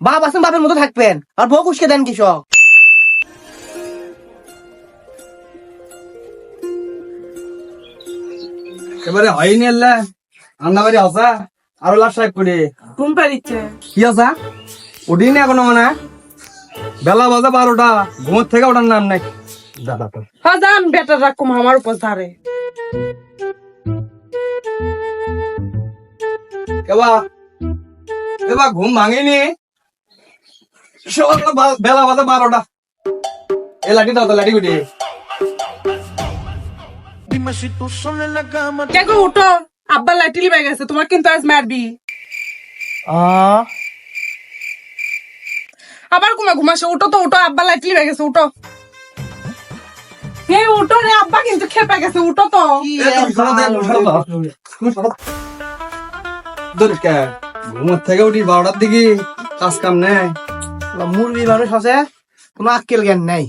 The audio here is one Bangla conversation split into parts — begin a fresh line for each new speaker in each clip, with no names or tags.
বাপ আছেন বাপের মতো থাকবেন। আর বউ কুসকে দেন কৃষক।
এবারে হয়নি বাড়ি হসা আরও লাশ সাহেব করে। কি আসা উঠিনি এখনও মানে বেলা বাজে বারোটা ঘুমোর থেকে ওঠার নাম নাই। দাদা তো
হ্যাঁ যান বেটার রাখুম আমার উপর ধারে।
এবা এবা ঘুম ভাঙেনি? বেলা বাজে বারোটা। এ লাঠি দাও তো লাঠি গুটি।
দেখো উঠো। আব্বা লাইটি লিবে গেছে তোমার কিন্তু আজ মারবি। আবার ঘুমা ঘুমাসে উঠো তো উঠো আব্বা লাইটি লিবে গেছে উঠো। হে উঠো রে আব্বা কিন্তু খেপে গেছে উঠো তো।
ঘুমোর থেকে উঠি বারোটার দিকে কাজ কাম নেই।
মুরগি মানুষ আছে কোনো আক্কেল জ্ঞান নাই।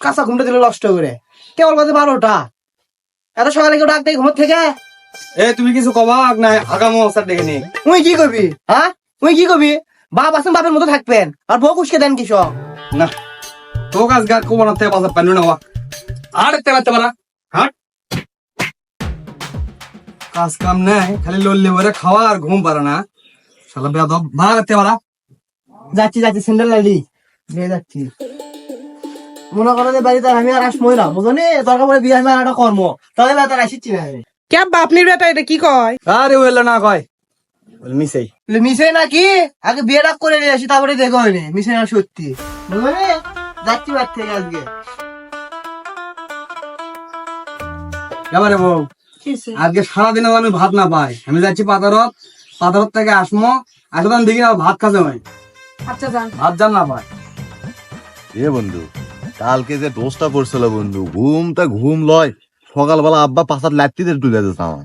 কাঁচা ঘুমটা দিল নষ্ট করে। কেবল বাজে বারোটা? এত সকালে কেউ ডাক দেয় ঘুমোর থেকে?
এ তুমি কিছু কবা? নাই আগামো স্যার ডেকে নি
তুই কি করবি হ্যাঁ তুই কি করবি বাপ আছেন বাপের মতো থাকবেন আর বউ কুসকে দেন কৃষক।
না তো কাজ গা কো বানাতে বাসা পানি না আর তে বাতে পারা হাট কাজ কাম নাই খালি লল্লি ভরে খাওয়া আর ঘুম পারে না। শালা বেদব ভাড়াতে পারা।
যাচ্ছি যাচ্ছি স্যান্ডেল লাইলি নিয়ে যাচ্ছি। মনে করো যে বাড়িতে আমি আর আসমই না বুঝলি দরকার পড়ে বিয়ে আমি আর একটা কর্ম তাহলে তার আসিচ্ছি না।
আব্বা বেটা এটা কি কয়?
আরে ওইলে না কয়। বল মিসাই
নাকি আগে বিয়েটা করে নিয়ে আসি তারপরে দেখো হয়নি মিশে না সত্যি। বুঝলি যাচ্ছি বাড়ি থেকে আজকে।
এবারে বউ আজকে সারাদিন আমি ভাত না পাই। আমি যাচ্ছি পাতারত পাতারত থেকে আসমো আসলে দেখি না ভাত খাতে হয়
আচ্ছা যান।
ভাত যান না পাই
এ বন্ধু কালকে যে দোষটা পড়ছিল বন্ধু ঘুমটা ঘুম লয়। সকালবেলা আব্বা পাশার লাইটিতে তুলে দিত আমার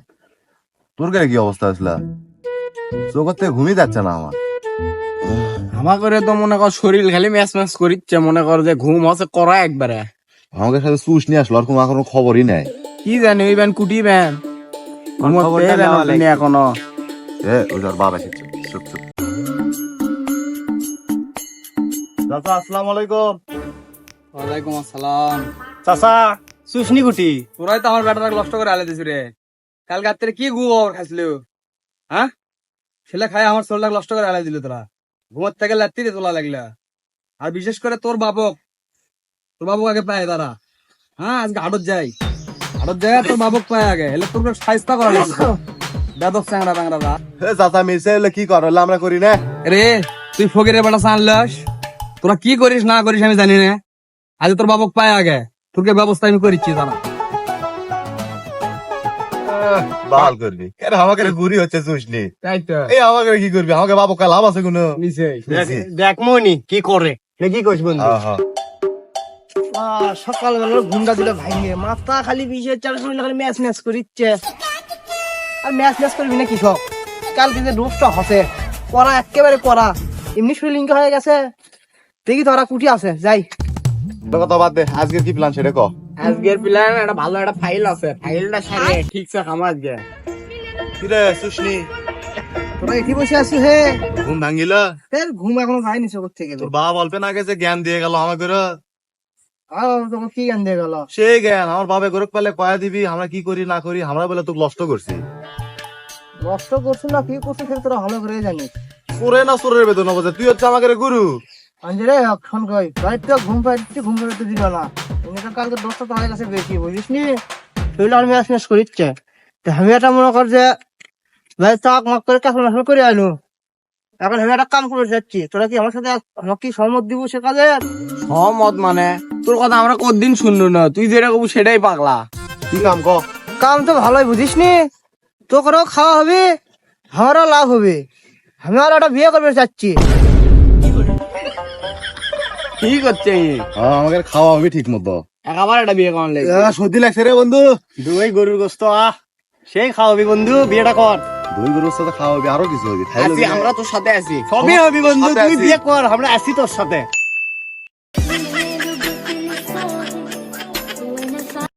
তোর কাছে কি অবস্থা আসল চোখের থেকে ঘুমিয়ে যাচ্ছে না আমার।
আমার করে তো মনে কর শরীর খালি ম্যাচ ম্যাচ করিচ্ছে মনে কর যে ঘুম হচ্ছে করা একবারে।
আমাকে সাথে চুষ নিয়ে আসলো আর কোনো কোনো খবরই নাই।
কি জানি ওই ব্যান কুটি ব্যান। এখনও।
এ ওই বাবা এসেছে। চুপ চুপ। চাচা আসসালামু আলাইকুম
ওয়ালাইকুম আসসালাম।
চাচা সুসনি গুটি
তোরাই তো আমার বেটাটাকে নষ্ট করে আলে দিছু রে। কাল রাত্রে কি গু ওর খাইছিল? হ্যাঁ? ছেলে খায় আমার শরীরটাকে নষ্ট করে আলে দিল তোরা। ঘুমার থেকে তোলা লাগলা। আর বিশেষ করে তোর বাবক তোর বাবক আগে পায় তারা হ্যাঁ আজকে আড়ত যাই। আড়ত যাই তোর বাবক পায় আগে। এলে তোর সাইজটা করা বেদক ব্যাংরা
এ চাচা মিশে হলে কি করো হলে আমরা করি না?
রে তুই ফকিরের বেটা সানলাস তোরা কি করিস না করিস আমি জানি না। আজ তোর বাবক পায় আগে। তোকে ব্যবস্থা আমি করিচ্ছি জানা।
বাল করবি। কেন আমাকে ঘুরি হচ্ছে চুষ নি
তাই তো।
এই আমাকে কি করবি? আমাকে বাবু কাল লাভ আছে কোনো?
দেখ মনি কি করে? কি কইস বন্ধু। সকালবেলা ঘুমটা দিলে ভাইঙ্গে মাথা খালি বিষে চার খালি ম্যাচ ম্যাচ করিচ্ছে। আর ম্যাচ ম্যাচ করবি না কৃষক কালকে যে রূপটা হসে করা একেবারে করা এমনি শরীর লিঙ্ক হয়ে গেছে। দেখি তোরা কুটি আছে যাই।
তোর কথা বাদ দে আজকের কি প্ল্যান সেটা ক।
আজকের প্ল্যান একটা ভালো একটা ফাইল আছে ফাইলটা সারে ঠিকছে খামার আজকে।
কিরে চুষনি
তোরা এটি বসে আছিস হে?
ঘুম ভাঙিল?
ফের ঘুম এখনও যায়নি চোখ থেকে
তোর বাপ অল্পে না গেছে জ্ঞান দিয়ে গেল আমাকে
কি জ্ঞান দিয়ে গেল?
সেই জ্ঞান আমার বাবা গরক পালে কয়া দিবি আমরা কি করি না করি আমরা বলে তোকে নষ্ট করছি।
নষ্ট করছিস না কি করছিস সেটা তোরা ভালো করে জানিস।
তোরে না তোরের বেতন হবে তুই হচ্ছে আমাকে গুরু।
অঞ্জলে ফোন কই বাড়িতে ঘুম পাইতে ঘুম পাইতে দিল না। এমনিতে কালকে দশটা তোমার কাছে বেশি বুঝিস নি? শরীর আর ম্যাচ ম্যাচ করিচ্ছে। তো আমি এটা মনে কর যে ভাই তাক মাক করে কাজ মাস করে আইনু এখন আমি একটা কাম করে যাচ্ছি। তোরা কি আমার সাথে আমাকে কি সম্মত দিব সে কাজে?
সহমত মানে? তোর কথা আমরা কতদিন শুনলো না? তুই যেটা কবু সেটাই পাগলা।
কি কাম ক?
কাম তো ভালোই বুঝিস নি? তোকেও খাওয়া হবে আমারও লাভ হবে। আমি আর একটা বিয়ে করবে চাচ্ছি।
ঠিক হচ্ছে
হ্যাঁ আমাকে খাওয়া হবে ঠিক মতো।
আবার একটা বিয়ে করার লেগে
সর্দি লাগছে রে বন্ধু।
দুই গরুর গোস্ত আহ। সেই খাওয়াবি বন্ধু বিয়েটা কর।
দই গরুর সাথে খাওয়াবি আরও কিছু হবে।
আমরা তোর সাথে আছি।
সবই হবি বন্ধু তুই বিয়ে কর আমরা আছি তোর সাথে।